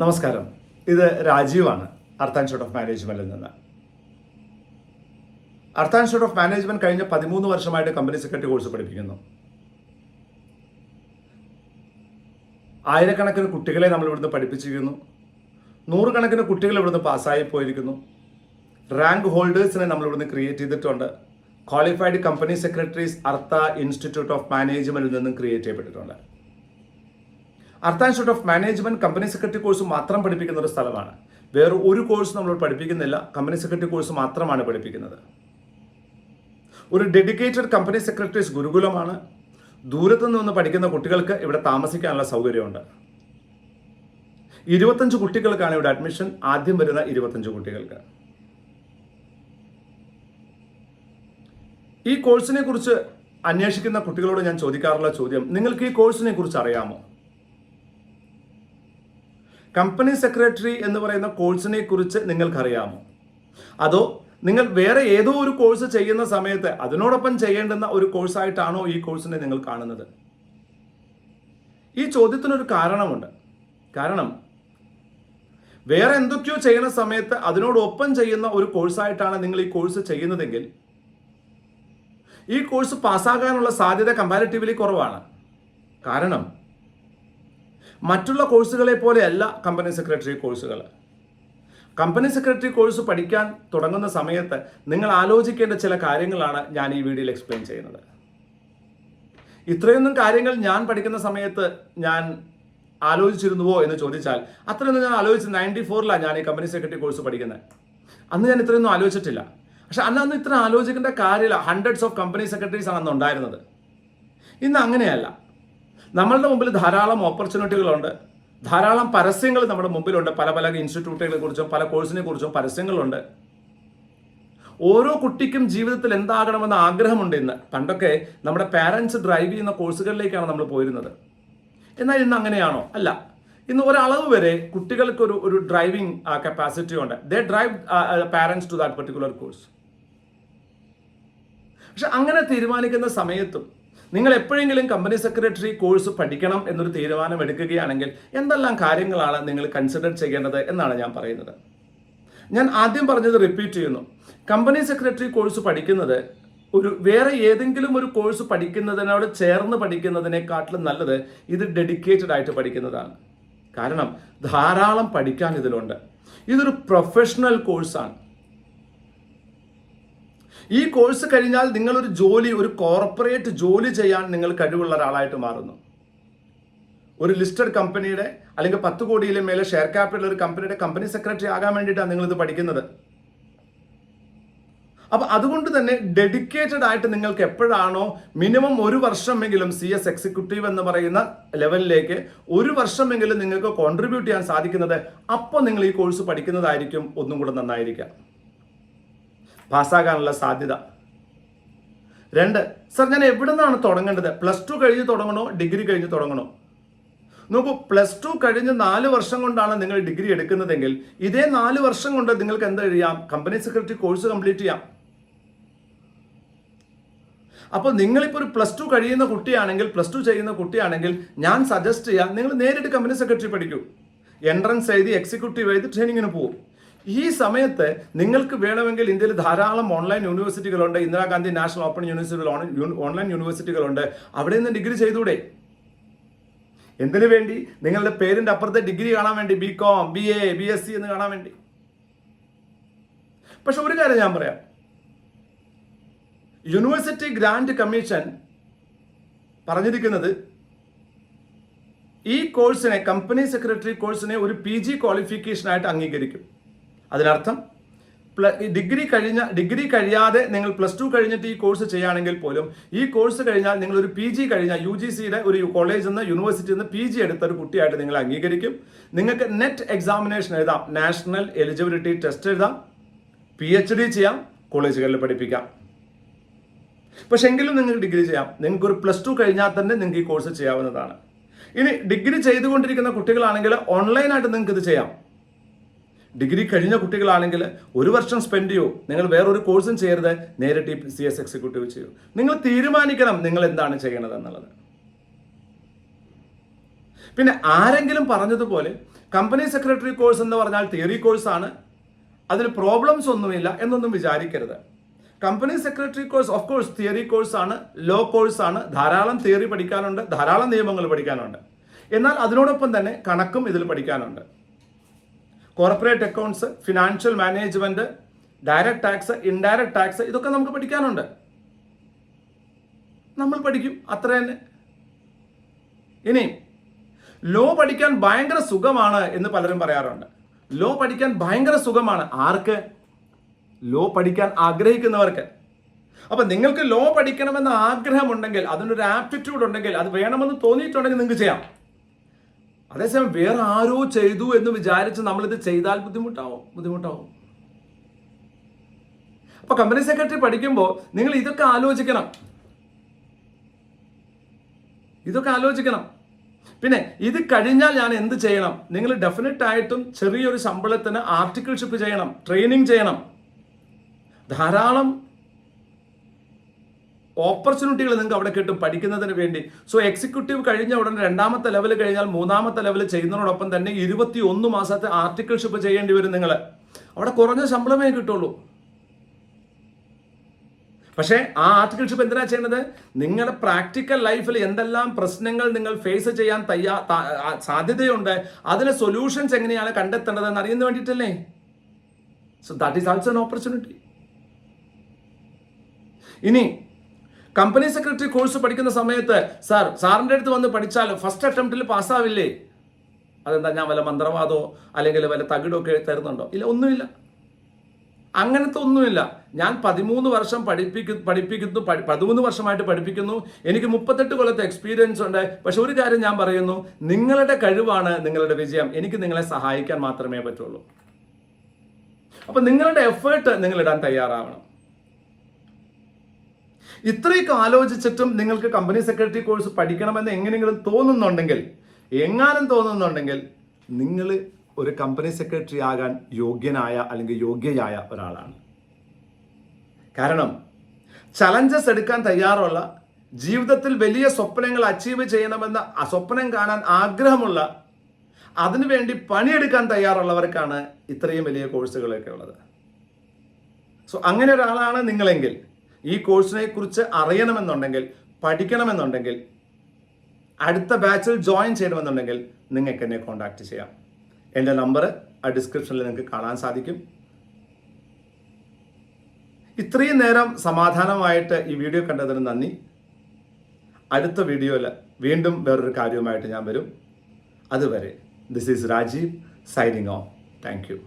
നമസ്കാരം. ഇത് രാജീവാണ്. അർത്ത് shot of മാനേജ്മെന്റിൽ നിന്ന്. അർത്ത് ഷോട്ട് ഓഫ് മാനേജ്മെന്റ് കഴിഞ്ഞ പതിമൂന്ന് വർഷമായിട്ട് കമ്പനി സെക്രട്ടറി കോഴ്സ് പഠിപ്പിക്കുന്നു. ആയിരക്കണക്കിന് കുട്ടികളെ നമ്മൾ ഇവിടുന്ന് പഠിപ്പിച്ചിരിക്കുന്നു. നൂറുകണക്കിന് കുട്ടികൾ ഇവിടുന്ന് പാസ്സായി പോയിരിക്കുന്നു. റാങ്ക് ഹോൾഡേഴ്സിനെ നമ്മൾ ഇവിടുന്ന് ക്രിയേറ്റ് ചെയ്തിട്ടുണ്ട്. Qualified company secretaries Artha institute of മാനേജ്മെന്റിൽ നിന്നും ക്രിയേറ്റ് ചെയ്യപ്പെട്ടിട്ടുണ്ട്. Artha institute of management company secretary course മാത്രം പഠിപ്പിക്കുന്ന ഒരു സ്ഥലമാണ്. വേറെ ഒരു കോഴ്സ് നമ്മൾ പഠിപ്പിക്കുന്നില്ല. കമ്പനി സെക്രട്ടറി കോഴ്സ് മാത്രമാണ് പഠിപ്പിക്കുന്നത്. ഒരു ഡെഡിക്കേറ്റഡ് കമ്പനി സെക്രട്ടറീസ് ഗുരുകുലമാണ്. ദൂരത്തു നിന്ന് പഠിക്കുന്ന കുട്ടികൾക്ക് ഇവിടെ താമസിക്കാനുള്ള സൗകര്യമുണ്ട്. ഇരുപത്തഞ്ച് കുട്ടികൾക്കാണ് ഇവിടെ അഡ്മിഷൻ ആദ്യം വരുന്ന ഇരുപത്തഞ്ച് കുട്ടികൾക്ക്. ഈ കോഴ്സിനെ കുറിച്ച് അന്വേഷിക്കുന്ന കുട്ടികളോട് ഞാൻ ചോദിക്കാറുള്ള ചോദ്യം നിങ്ങൾക്ക് ഈ കോഴ്സിനെ കുറിച്ച് അറിയാമോ? കമ്പനി സെക്രട്ടറി എന്ന് പറയുന്ന കോഴ്സിനെ കുറിച്ച് നിങ്ങൾക്കറിയാമോ? അതോ നിങ്ങൾ വേറെ ഏതോ ഒരു കോഴ്സ് ചെയ്യുന്ന സമയത്ത് അതിനോടൊപ്പം ചെയ്യേണ്ടുന്ന ഒരു കോഴ്സായിട്ടാണോ ഈ കോഴ്സിനെ നിങ്ങൾ കാണുന്നത്? ഈ ചോദ്യത്തിനൊരു കാരണമുണ്ട്. കാരണം വേറെ എന്തൊക്കെയോ ചെയ്യുന്ന സമയത്ത് അതിനോടൊപ്പം ചെയ്യുന്ന ഒരു കോഴ്സായിട്ടാണ് നിങ്ങൾ ഈ കോഴ്സ് ചെയ്യുന്നതെങ്കിൽ ഈ കോഴ്സ് പാസ്സാകാനുള്ള സാധ്യത കമ്പാരിറ്റീവ്ലി കുറവാണ്. കാരണം മറ്റുള്ള കോഴ്സുകളെ പോലെയല്ല കമ്പനി സെക്രട്ടറി കോഴ്സുകൾ. കമ്പനി സെക്രട്ടറി കോഴ്സ് പഠിക്കാൻ തുടങ്ങുന്ന സമയത്ത് നിങ്ങൾ ആലോചിക്കേണ്ട ചില കാര്യങ്ങളാണ് ഞാൻ ഈ വീഡിയോയിൽ എക്സ്പ്ലെയിൻ ചെയ്യുന്നത്. ഇത്രയൊന്നും കാര്യങ്ങൾ ഞാൻ പഠിക്കുന്ന സമയത്ത് ഞാൻ ആലോചിച്ചിരുന്നുവോ എന്ന് ചോദിച്ചാൽ അത്രയൊന്നും ഞാൻ ആലോചിച്ച് നയന്റി ഫോറിലാണ് ഞാൻ ഈ കമ്പനി സെക്രട്ടറി കോഴ്സ് പഠിക്കുന്നത്. അന്ന് ഞാൻ ഇത്രയൊന്നും ആലോചിച്ചിട്ടില്ല. പക്ഷെ അന്ന് അന്ന് ഇത്ര ആലോചിക്കേണ്ട കാര്യമില്ല. ഹൺഡ്രഡ്സ് ഓഫ് കമ്പനി സെക്രട്ടറീസ് ആണ് അന്ന് ഉണ്ടായിരുന്നത്. ഇന്ന് അങ്ങനെയല്ല. നമ്മളുടെ മുമ്പിൽ ധാരാളം ഓപ്പർച്യൂണിറ്റികളുണ്ട് ധാരാളം പരസ്യങ്ങൾ നമ്മുടെ മുമ്പിലുണ്ട്. പല പല ഇൻസ്റ്റിറ്റ്യൂട്ടുകളെ കുറിച്ചും പല കോഴ്സിനെ കുറിച്ചും പരസ്യങ്ങളുണ്ട്. ഓരോ കുട്ടിക്കും ജീവിതത്തിൽ എന്താകണമെന്ന് ആഗ്രഹമുണ്ട് ഇന്ന്. പണ്ടൊക്കെ നമ്മുടെ പാരൻസ് ഡ്രൈവ് ചെയ്യുന്ന കോഴ്സുകളിലേക്കാണ് നമ്മൾ പോയിരുന്നത്. എന്നാൽ ഇന്ന് അങ്ങനെയാണോ? അല്ല. ഇന്ന് ഒരളവ് വരെ കുട്ടികൾക്ക് ഒരു ഒരു ഡ്രൈവിംഗ് കപ്പാസിറ്റി ഉണ്ട്. They drive parents to that particular course പക്ഷെ അങ്ങനെ തീരുമാനിക്കുന്ന സമയത്തും നിങ്ങൾ എപ്പോഴെങ്കിലും കമ്പനി സെക്രട്ടറി കോഴ്സ് പഠിക്കണം എന്നൊരു തീരുമാനം എടുക്കുകയാണെങ്കിൽ എന്തെല്ലാം കാര്യങ്ങളാണ് നിങ്ങൾ കൺസിഡർ ചെയ്യേണ്ടത് എന്നാണ് ഞാൻ പറയുന്നത്. ഞാൻ ആദ്യം പറഞ്ഞത് റിപ്പീറ്റ് ചെയ്യുന്നു. കമ്പനി സെക്രട്ടറി കോഴ്സ് പഠിക്കുന്നത് ഒരു വേറെ ഏതെങ്കിലും ഒരു കോഴ്സ് പഠിക്കുന്നതിനോട് ചേർന്ന് പഠിക്കുന്നതിനെക്കാട്ടിലും നല്ലത് ഇത് ഡെഡിക്കേറ്റഡ് ആയിട്ട് പഠിക്കുന്നതാണ്. കാരണം ധാരാളം പഠിക്കാൻ ഇതിലുണ്ട്. ഇതൊരു പ്രൊഫഷണൽ കോഴ്സാണ് ഈ കോഴ്സ് കഴിഞ്ഞാൽ നിങ്ങളൊരു ജോലി ഒരു കോർപ്പറേറ്റ് ജോലി ചെയ്യാൻ നിങ്ങൾ കഴിവുള്ള ഒരാളായിട്ട് മാറുന്നു. ഒരു ലിസ്റ്റഡ് കമ്പനിയുടെ അല്ലെങ്കിൽ പത്ത് കോടിയിലെ മേലെ ഷെയർ ക്യാപിറ്റൽ ഒരു കമ്പനിയുടെ കമ്പനി സെക്രട്ടറി ആകാൻ വേണ്ടിയിട്ടാണ് നിങ്ങൾ ഇത് പഠിക്കുന്നത്. അപ്പൊ അതുകൊണ്ട് തന്നെ ഡെഡിക്കേറ്റഡ് ആയിട്ട് നിങ്ങൾക്ക് എപ്പോഴാണോ മിനിമം ഒരു വർഷമെങ്കിലും സി എസ് എക്സിക്യൂട്ടീവ് എന്ന് പറയുന്ന ലെവലിലേക്ക് ഒരു വർഷമെങ്കിലും നിങ്ങൾക്ക് കോൺട്രിബ്യൂട്ട് ചെയ്യാൻ സാധിക്കുന്നത് അപ്പോൾ നിങ്ങൾ ഈ കോഴ്സ് പഠിക്കുന്നതായിരിക്കും ഒന്നും കൂടെ നന്നായിരിക്കാം. പാസ്സാകാനുള്ള സാധ്യത. രണ്ട് സർ ഞാൻ എവിടെ നിന്നാണ് തുടങ്ങേണ്ടത്? പ്ലസ് ടു കഴിഞ്ഞ് തുടങ്ങണോ? ഡിഗ്രി കഴിഞ്ഞ് തുടങ്ങണോ? നോക്കൂ പ്ലസ് ടു കഴിഞ്ഞ് നാല് വർഷം കൊണ്ടാണ് നിങ്ങൾ ഡിഗ്രി എടുക്കുന്നതെങ്കിൽ ഇതേ നാല് വർഷം കൊണ്ട് നിങ്ങൾക്ക് എന്ത് ചെയ്യാം? കമ്പനി സെക്രട്ടറി കോഴ്സ് കംപ്ലീറ്റ് ചെയ്യാം. അപ്പോൾ നിങ്ങളിപ്പോൾ ഒരു പ്ലസ് ടു കഴിയുന്ന കുട്ടിയാണെങ്കിൽ പ്ലസ് ടു ചെയ്യുന്ന കുട്ടിയാണെങ്കിൽ ഞാൻ സജസ്റ്റ് ചെയ്യാം നിങ്ങൾ നേരിട്ട് കമ്പനി സെക്രട്ടറി പഠിക്കൂ. എൻട്രൻസ് എഴുതി എക്സിക്യൂട്ടീവ് എഴുതി ട്രെയിനിങ്ങിന് പോകും ഈ സമയത്ത് നിങ്ങൾക്ക് വേണമെങ്കിൽ ഇന്ത്യയിൽ ധാരാളം ഓൺലൈൻ യൂണിവേഴ്സിറ്റികളുണ്ട് ഇന്ദിരാഗാന്ധി നാഷണൽ ഓപ്പൺ യൂണിവേഴ്സിറ്റികൾ ഓൺലൈൻ യൂണിവേഴ്സിറ്റികളുണ്ട് അവിടെ നിന്ന് ഡിഗ്രി ചെയ്തൂടെ എന്തിനു വേണ്ടി? നിങ്ങളുടെ പേരിന്റെ അപ്പുറത്തെ ഡിഗ്രി കാണാൻ വേണ്ടി B com B A B S C എന്ന് കാണാൻ വേണ്ടി. പക്ഷെ ഒരു കാര്യം ഞാൻ പറയാം. യൂണിവേഴ്സിറ്റി ഗ്രാൻഡ് കമ്മീഷൻ പറഞ്ഞിരിക്കുന്നത് ഈ കോഴ്സിനെ കമ്പനി സെക്രട്ടറി കോഴ്സിനെ ഒരു പി ജി ക്വാളിഫിക്കേഷനായിട്ട് അംഗീകരിക്കും. അതിനർത്ഥം ഡിഗ്രി കഴിഞ്ഞ ഡിഗ്രി കഴിയാതെ നിങ്ങൾ പ്ലസ് ടു കഴിഞ്ഞിട്ട് ഈ കോഴ്സ് ചെയ്യുകയാണെങ്കിൽ പോലും ഈ കോഴ്സ് കഴിഞ്ഞാൽ നിങ്ങൾ ഒരു പി ജി കഴിഞ്ഞാൽ യു ജി സിയുടെ ഒരു കോളേജിൽ നിന്ന് യൂണിവേഴ്സിറ്റിയിൽ നിന്ന് പി ജി എടുത്ത ഒരു കുട്ടിയായിട്ട് നിങ്ങൾ അംഗീകരിക്കും. നിങ്ങൾക്ക് നെറ്റ് എക്സാമിനേഷൻ എഴുതാം നാഷണൽ എലിജിബിലിറ്റി ടെസ്റ്റ് എഴുതാം പി എച്ച് ഡി ചെയ്യാം കോളേജുകളിൽ പഠിപ്പിക്കാം. പക്ഷെ എങ്കിലും നിങ്ങൾ ഡിഗ്രി ചെയ്യാം. നിങ്ങൾക്ക് ഒരു പ്ലസ് ടു കഴിഞ്ഞാൽ തന്നെ നിങ്ങൾക്ക് ഈ കോഴ്സ് ചെയ്യാവുന്നതാണ്. ഇനി ഡിഗ്രി ചെയ്തുകൊണ്ടിരിക്കുന്ന കുട്ടികളാണെങ്കിൽ ഓൺലൈനായിട്ട് നിങ്ങൾക്ക് ഇത് ചെയ്യാം. ഡിഗ്രി കഴിഞ്ഞ കുട്ടികളാണെങ്കിൽ ഒരു വർഷം സ്പെൻഡ് ചെയ്യൂ. നിങ്ങൾ വേറൊരു കോഴ്സും ചെയ്യരുത്. നേരിട്ട് സി എസ് എക്സിക്യൂട്ടീവ് ചെയ്യൂ. നിങ്ങൾ തീരുമാനിക്കണം നിങ്ങൾ എന്താണ് ചെയ്യണത് എന്നുള്ളത്. പിന്നെ ആരെങ്കിലും പറഞ്ഞതുപോലെ കമ്പനി സെക്രട്ടറി കോഴ്സ് എന്ന് പറഞ്ഞാൽ തിയറി കോഴ്സാണ് അതിൽ പ്രോബ്ലംസ് ഒന്നുമില്ല എന്നൊന്നും വിചാരിക്കരുത്. Company secretary course of course theory കോഴ്സാണ് ലോ കോഴ്സാണ് ധാരാളം തിയറി പഠിക്കാനുണ്ട്. ധാരാളം നിയമങ്ങൾ പഠിക്കാനുണ്ട്. എന്നാൽ അതിനോടൊപ്പം തന്നെ കണക്കും ഇതിൽ പഠിക്കാനുണ്ട്. Corporate accounts financial management direct tax indirect tax ഇതൊക്കെ നമുക്ക് പഠിക്കാനുണ്ട്. നമ്മൾ പഠിക്കും. അത്ര തന്നെ. ഇനി ലോ പഠിക്കാൻ ഭയങ്കര സുഖമാണ് എന്ന് പലരും പറയാറുണ്ട്. ലോ പഠിക്കാൻ ഭയങ്കര സുഖമാണ് ആർക്ക്? ലോ പഠിക്കാൻ ആഗ്രഹിക്കുന്നവർക്ക്. അപ്പൊ നിങ്ങൾക്ക് ലോ പഠിക്കണമെന്ന ആഗ്രഹമുണ്ടെങ്കിൽ അതിനൊരു ആപ്റ്റിറ്റ്യൂഡ് ഉണ്ടെങ്കിൽ അത് വേണമെന്ന് തോന്നിയിട്ടുണ്ടെങ്കിൽ നിങ്ങൾക്ക് ചെയ്യാം. അതേസമയം വേറെ ആരോ ചെയ്തു എന്ന് വിചാരിച്ച് നമ്മളിത് ചെയ്താൽ ബുദ്ധിമുട്ടാവും ബുദ്ധിമുട്ടാവും. അപ്പൊ കമ്പനി സെക്രട്ടറി പഠിക്കുമ്പോൾ നിങ്ങൾ ഇതൊക്കെ ആലോചിക്കണം. ഇതൊക്കെ ആലോചിക്കണം. പിന്നെ ഇത് കഴിഞ്ഞാൽ ഞാൻ എന്ത് ചെയ്യണം? നിങ്ങൾ ഡെഫിനറ്റ് ആയിട്ടും ചെറിയൊരു ശമ്പളത്തിന് ആർട്ടിക്കിൾഷിപ്പ് ചെയ്യണം ട്രെയിനിങ് ചെയ്യണം. ധാരാളം ഓപ്പർച്യൂണിറ്റികൾ നിങ്ങൾക്ക് അവിടെ കിട്ടും പഠിക്കുന്നതിന് വേണ്ടി. സോ എക്സിക്യൂട്ടീവ് കഴിഞ്ഞ ഉടനെ രണ്ടാമത്തെ ലെവൽ കഴിഞ്ഞാൽ മൂന്നാമത്തെ ലെവൽ ചെയ്യുന്നതിനോടൊപ്പം തന്നെ ഇരുപത്തി ഒന്ന് മാസത്തെ ആർട്ടിക്കിൾഷിപ്പ് ചെയ്യേണ്ടി വരും നിങ്ങൾ അവിടെ കുറഞ്ഞ ശമ്പളമേ കിട്ടുള്ളൂ. പക്ഷേ ആ ആർട്ടിക്കിൾഷിപ്പ് എന്തിനാ ചെയ്യുന്നത് നിങ്ങളുടെ പ്രാക്ടിക്കൽ ലൈഫിൽ എന്തെല്ലാം പ്രശ്നങ്ങൾ നിങ്ങൾ ഫേസ് ചെയ്യാൻ തയ്യാ സാധ്യതയുണ്ട് അതിന് സൊല്യൂഷൻസ് എങ്ങനെയാണ് കണ്ടെത്തേണ്ടതെന്ന് അറിയുന്ന വേണ്ടിയിട്ടല്ലേ? So that is also an opportunity ഇനി കമ്പനി സെക്രട്ടറി കോഴ്സ് പഠിക്കുന്ന സമയത്ത് സാർ സാറിന്റെ അടുത്ത് വന്ന് പഠിച്ചാൽ ഫസ്റ്റ് അറ്റംപ്റ്റിൽ പാസ്സാവില്ലേ അതെന്താ ഞാൻ വല്ല മന്ത്രവാദമോ അല്ലെങ്കിൽ വല്ല തകിടോ ഒക്കെ തരുന്നുണ്ടോ? ഇല്ല ഒന്നുമില്ല. അങ്ങനത്തെ ഒന്നുമില്ല. ഞാൻ പതിമൂന്ന് വർഷം പഠിപ്പിക്കു പഠിപ്പിക്കുന്നു പഠി- പതിമൂന്ന് വർഷമായിട്ട് പഠിപ്പിക്കുന്നു. എനിക്ക് മുപ്പത്തെട്ട് കൊല്ലത്തെ എക്സ്പീരിയൻസ് ഉണ്ട്. പക്ഷെ ഒരു കാര്യം ഞാൻ പറയുന്നു. നിങ്ങളുടെ കഴിവാണ് നിങ്ങളുടെ വിജയം. എനിക്ക് നിങ്ങളെ സഹായിക്കാൻ മാത്രമേ പറ്റുള്ളൂ. അപ്പൊ നിങ്ങളുടെ എഫേർട്ട് നിങ്ങൾ ഇടാൻ തയ്യാറാവണം. ഇത്രയൊക്കെ ആലോചിച്ചിട്ടും നിങ്ങൾക്ക് കമ്പനി സെക്രട്ടറി കോഴ്സ് പഠിക്കണമെന്ന് എങ്ങനെയെങ്കിലും തോന്നുന്നുണ്ടെങ്കിൽ എങ്ങാനും തോന്നുന്നുണ്ടെങ്കിൽ നിങ്ങൾ ഒരു കമ്പനി സെക്രട്ടറി ആകാൻ യോഗ്യനായ അല്ലെങ്കിൽ യോഗ്യയായ ഒരാളാണ്. കാരണം ചലഞ്ചസ് എടുക്കാൻ തയ്യാറുള്ള ജീവിതത്തിൽ വലിയ സ്വപ്നങ്ങൾ അച്ചീവ് ചെയ്യണമെന്ന സ്വപ്നം കാണാൻ ആഗ്രഹമുള്ള അതിനുവേണ്ടി പണിയെടുക്കാൻ തയ്യാറുള്ളവർക്കാണ് ഇത്രയും വലിയ കോഴ്സുകളൊക്കെ ഉള്ളത്. സോ അങ്ങനെ ഒരാളാണ് നിങ്ങളെങ്കിൽ ഈ കോഴ്സിനെ കുറിച്ച് അറിയണമെന്നുണ്ടെങ്കിൽ പഠിക്കണമെന്നുണ്ടെങ്കിൽ അടുത്ത ബാച്ചിൽ ജോയിൻ ചെയ്യണമെന്നുണ്ടെങ്കിൽ നിങ്ങൾക്ക് എന്നെ കോൺടാക്ട് ചെയ്യാം. എന്റെ നമ്പർ ആ ഡിസ്ക്രിപ്ഷനിൽ നിങ്ങൾക്ക് കാണാൻ സാധിക്കും. ഇത്രയും നേരം സമാധാനമായിട്ട് ഈ വീഡിയോ കണ്ടതിന് നന്ദി. അടുത്ത വീഡിയോയിൽ വീണ്ടും വേറൊരു കാര്യവുമായിട്ട് ഞാൻ വരും. അതുവരെ this is Rajeev signing off thank you